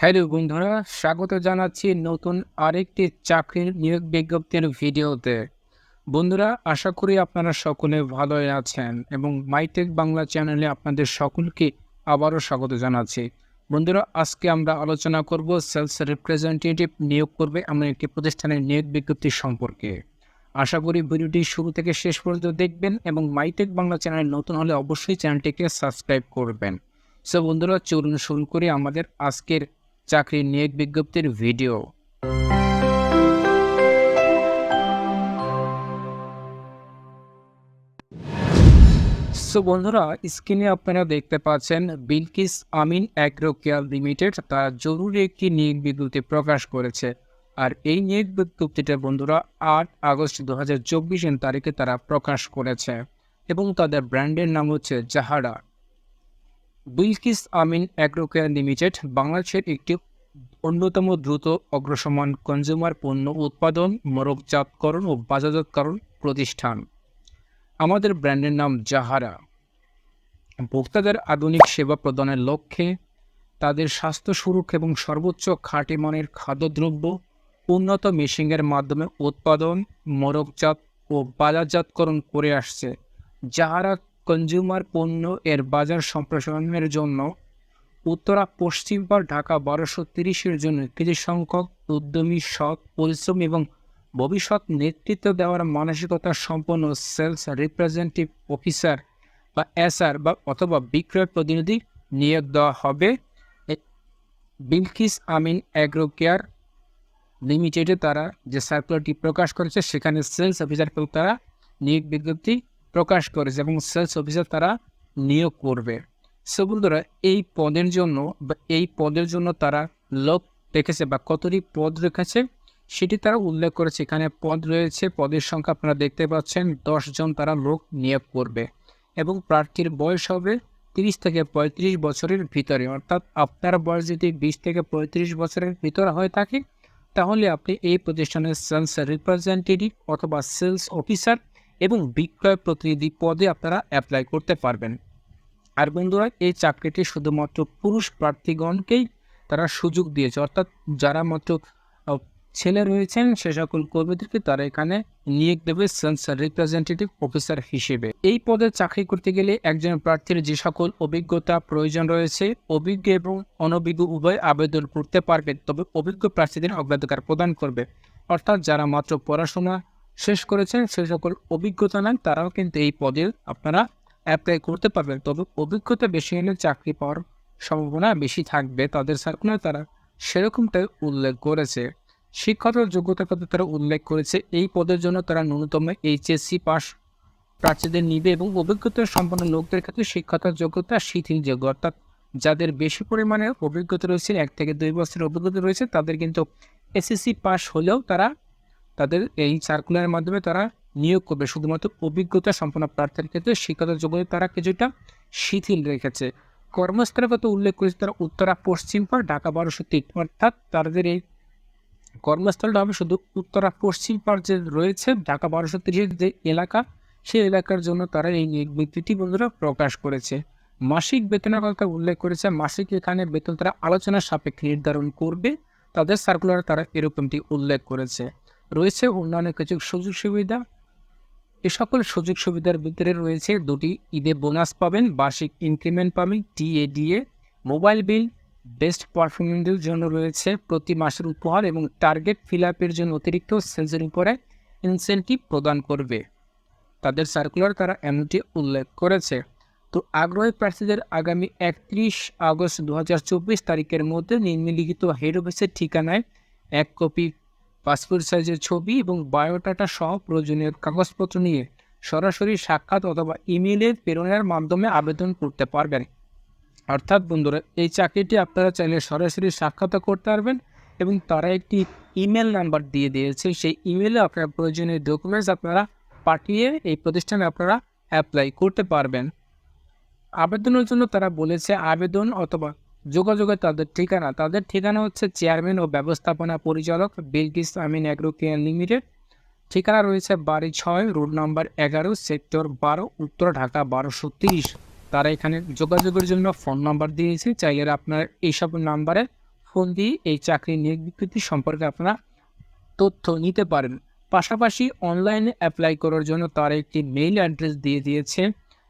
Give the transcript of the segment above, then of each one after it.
Hello বন্ধুরা, স্বাগত জানাচ্ছি নতুন আরেকটি চাকরির নিয়োগ বিজ্ঞপ্তির ভিডিওতে। বন্ধুরা, আশা করি আপনারা সকলে ভালোই আছেন এবং মাইটেক বাংলা চ্যানেলে আপনাদের সকলকে আবারও স্বাগত জানাচ্ছি। বন্ধুরা, আজকে আমরা আলোচনা করব সেলস রিপ্রেজেন্টেটিভ নিয়োগ করবে এমন একটি প্রতিষ্ঠানের নিয়োগ বিজ্ঞপ্তি সম্পর্কে। আশা করি ভিডিওটি শুরু থেকে শেষ পর্যন্ত দেখবেন এবং মাইটেক বাংলা চ্যানেল নতুন হলে অবশ্যই চ্যানেলটিকে সাবস্ক্রাইব করবেন। সো বন্ধুরা, চলুন শুরু করি আমাদের আজকের চাকরির নিয়োগ বিজ্ঞপ্তির ভিডিও। সো বন্ধুরা, স্ক্রিনে আপনারা দেখতে পাচ্ছেন Bilkis Amin agro care limited তারা জরুরি একটি নিয়োগ বিজ্ঞপ্তি প্রকাশ করেছে। আর এই নিয়োগ বিজ্ঞপ্তিটা বন্ধুরা আট আগস্ট দু হাজার চব্বিশ তারিখে তারা প্রকাশ করেছে এবং তাদের ব্র্যান্ডের নাম হচ্ছে Jahara. Bilkis Amin agro care limited বাংলাদেশের একটি অন্যতম দ্রুত অগ্রসমান কনজিউমার পণ্য উৎপাদন, মরকজাতকরণ ও বাজারজাতকরণ প্রতিষ্ঠান। আমাদের ব্র্যান্ডের নাম জাহারা। ভোক্তাদের আধুনিক সেবা প্রদানের লক্ষ্যে তাদের স্বাস্থ্য সুরক্ষা এবং সর্বোচ্চ খাঁটি মানের খাদ্যদ্রব্য, উন্নত মেশিংয়ের মাধ্যমে উৎপাদন, মরকজাত ও বাজারজাতকরণ করে আসছে। যাহারা কনজিউমার পণ্য এর বাজার সম্প্রসারণের জন্য উত্তরা, পশ্চিম পাড় ঢাকা বারোশো তিরিশের জন্য কিছু সংখ্যক উদ্যমী সৎ পরিশ্রম এবং ভবিষ্যৎ নেতৃত্ব দেওয়ার মানসিকতা সম্পন্ন সেলস রিপ্রেজেন্টেটিভ অফিসার বা এসআর বা অথবা বিক্রয় প্রতিনিধি নিয়োগ দেওয়া হবে। বিলকিস আমিন অ্যাগ্রো কেয়ার লিমিটেডে তারা যে সার্কুলারটি প্রকাশ করেছে, সেখানে সেলস অফিসারকেও তারা নিয়োগ বিজ্ঞপ্তি প্রকাশ করেছে এবং সেলস অফিসার তারা নিয়োগ করবে। সো বন্ধুরা, এই পদের জন্য বা এই পদের জন্য তারা লোক রেখেছে বা কতটি পদ রেখেছে সেটি তারা উল্লেখ করেছে। এখানে পদ রয়েছে, পদের সংখ্যা আপনারা দেখতে পাচ্ছেন জন তারা লোক নিয়োগ করবে এবং প্রার্থীর বয়স হবে তিরিশ থেকে পঁয়ত্রিশ বছরের ভিতরে। অর্থাৎ আপনার বয়স যদি বিশ থেকে পঁয়ত্রিশ বছরের ভিতরে হয়ে থাকে, তাহলে আপনি এই প্রতিষ্ঠানের সেলস রিপ্রেজেন্টেটিভ অথবা সেলস অফিসার এবং বিক্রয় প্রতিনিধি পদে আপনারা অ্যাপ্লাই করতে পারবেন। আর বন্ধুরা, এই চাকরিটি শুধুমাত্র পুরুষ প্রার্থীগণকেই তারা সুযোগ দিয়েছে। অর্থাৎ যারা মাত্র ছেলে রয়েছেন, সে সকল কর্মীদেরকে তারা এখানে নিয়োগ দেবে সেন্স রিপ্রেজেন্টেটিভ অফিসার হিসেবে। এই পদে চাকরি করতে গেলে একজন প্রার্থীর যে সকল অভিজ্ঞতা প্রয়োজন রয়েছে, অভিজ্ঞ এবং অনভিজ্ঞ উভয় আবেদন করতে পারবে। তবে অভিজ্ঞ প্রার্থীদের অগ্রাধিকার প্রদান করবে। অর্থাৎ যারা মাত্র পড়াশোনা শেষ করেছেন, সে সকল অভিজ্ঞতা নেন, তারাও কিন্তু এই পদে আপনারা অ্যাপ্লাই করতে পারবেন। তবে অভিজ্ঞতা বেশি হলে চাকরি পাওয়ার সম্ভাবনা বেশি থাকবে। তাদের সার্কুলার তারা সেরকমটাই উল্লেখ করেছে। শিক্ষাগত যোগ্যতার কথা তারা উল্লেখ করেছে, এই পদের জন্য তারা ন্যূনতম এইচএসসি পাস প্রার্থীদের নিবে এবং অভিজ্ঞতা সম্পন্ন লোকদের ক্ষেত্রে শিক্ষাগত যোগ্যতা শিথিলযোগ্য অর্থাৎ যাদের বেশি পরিমাণে অভিজ্ঞতা রয়েছে, এক থেকে দুই বছরের অভিজ্ঞতা রয়েছে, তাদের কিন্তু এসএসসি পাস হলেও তারা তাদের এই সার্কুলারের মাধ্যমে তারা নিয়োগ করবে। শুধুমাত্র অভিজ্ঞতা সম্পন্ন প্রার্থীর ক্ষেত্রে শিক্ষাগত যোগ্যতা তারা কিছুটা শিথিল রেখেছে। কর্মস্থলের কথা উল্লেখ করেছে তারা উত্তরা, পশ্চিম পাড়, ঢাকা বারোশো তিন। অর্থাৎ তাদের এই কর্মস্থলটা হবে শুধু উত্তরা, পশ্চিম পাড় যে রয়েছে, ঢাকা বারোশো তিরিশের যে এলাকা, সেই এলাকার জন্য তারা এই বিজ্ঞপ্তি বন্ধুরা প্রকাশ করেছে। মাসিক বেতনের কথা উল্লেখ করেছে, মাসিক এখানে বেতন তারা আলোচনার সাপেক্ষে নির্ধারণ করবে। তাদের সার্কুলার তারা এরকমটি উল্লেখ করেছে। রয়েছে অন্যান্য কিছু সুযোগ সুবিধা। এ সকল সুযোগ সুবিধার ভিতরে রয়েছে দুটি। ঈদে বোনাস পাবেন, বার্ষিক ইনক্রিমেন্ট পাবেন, টিএডিএ মোবাইল বিল বেস্ট পারফরমেন্সের জন্য রয়েছে প্রতি মাসের উপহার এবং টার্গেট ফিল আপের জন্য অতিরিক্ত সেলসের উপরে ইনসেন্টিভ প্রদান করবে। তাদের সার্কুলার তারা এমনটি উল্লেখ করেছে। তো আগ্রহী প্রার্থীদের আগামী একত্রিশ আগস্ট দু হাজার চব্বিশ তারিখের মধ্যে নিম্নলিখিত হেড অফিসের ঠিকানায় এক কপি পাসপোর্ট সাইজের ছবি এবং বায়োডাটা সহ প্রয়োজনীয় কাগজপত্র নিয়ে সরাসরি সাক্ষাৎ অথবা ইমেলের প্রেরণের মাধ্যমে আবেদন করতে পারবেন। অর্থাৎ বন্ধুরা, এই চাকরিটি আপনারা চাইলে সরাসরি সাক্ষাৎ করতে পারবেন এবং তারা একটি ইমেল নাম্বার দিয়ে দিয়েছে। সেই ইমেলে আপনার প্রয়োজনীয় ডকুমেন্টস আপনারা পাঠিয়ে এই প্রতিষ্ঠানে আপনারা অ্যাপ্লাই করতে পারবেন। আবেদনের জন্য তারা বলেছে আবেদন অথবা যোগাযোগের তাদের ঠিকানা। তাদের ঠিকানা হচ্ছে চেয়ারম্যান ও ব্যবস্থাপনা পরিচালক Bilkis Amin agro care limited. ঠিকানা রয়েছে বাড়ি ছয়, রোড নাম্বার এগারো, সেক্টর বারো, উত্তর ঢাকা বারোশো তিরিশ। তারা এখানে যোগাযোগের জন্য ফোন নাম্বার দিয়েছে। চাইলে আপনার এইসব নাম্বারে ফোন দিয়ে এই চাকরির নিয়োগ সম্পর্কে আপনারা তথ্য নিতে পারেন। পাশাপাশি অনলাইনে অ্যাপ্লাই করার জন্য তারা একটি মেইল অ্যাড্রেস দিয়ে দিয়েছে।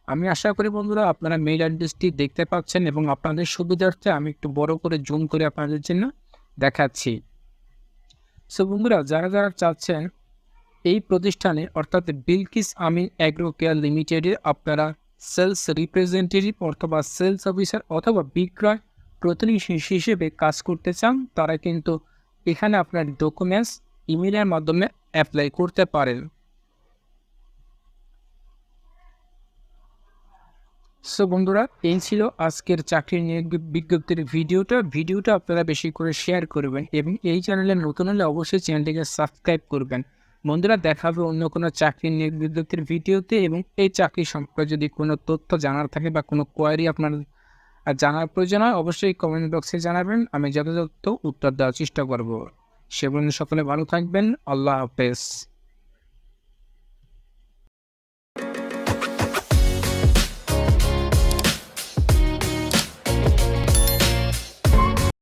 আমি আশা করি বন্ধুরা আপনারা মেইল অ্যাড্রেসটি দেখতে পাচ্ছেন এবং আপনাদের সুবিধার্থে আমি একটু বড় করে জুম করে আপনাদের জন্য দেখাচ্ছি। সো বন্ধুরা, যারা যারা চাচ্ছেন এই প্রতিষ্ঠানে, অর্থাৎ বিলকিস আমিন অ্যাগ্রো কেয়ার লিমিটেডে আপনারা সেলস রিপ্রেজেন্টেটিভ অথবা সেলস অফিসার অথবা বিক্রয় প্রতিনিধি হিসেবে কাজ করতে চান, তারা কিন্তু এখানে আপনার ডকুমেন্টস ইমেলের মাধ্যমে অ্যাপ্লাই করতে পারেন। সো বন্ধুরা, এই ছিল আজকের চাকরির নিয়োগ বিজ্ঞপ্তির ভিডিওটা। ভিডিওটা আপনারা বেশি করে শেয়ার করবেন এবং এই চ্যানেলে নতুন হলে অবশ্যই চ্যানেলটিকে সাবস্ক্রাইব করবেন। বন্ধুরা, দেখা হবে অন্য কোনো চাকরির নিয়োগ বিজ্ঞপ্তির ভিডিওতে এবং এই চাকরি সম্পর্কে যদি কোনো তথ্য জানার থাকে বা কোনো কোয়ারি আপনার আর জানার প্রয়োজন হয়, অবশ্যই কমেন্ট বক্সে জানাবেন। আমি যথাযথ উত্তর দেওয়ার চেষ্টা করব। সে পর্যন্ত সকলে ভালো থাকবেন। আল্লাহ হাফেজ।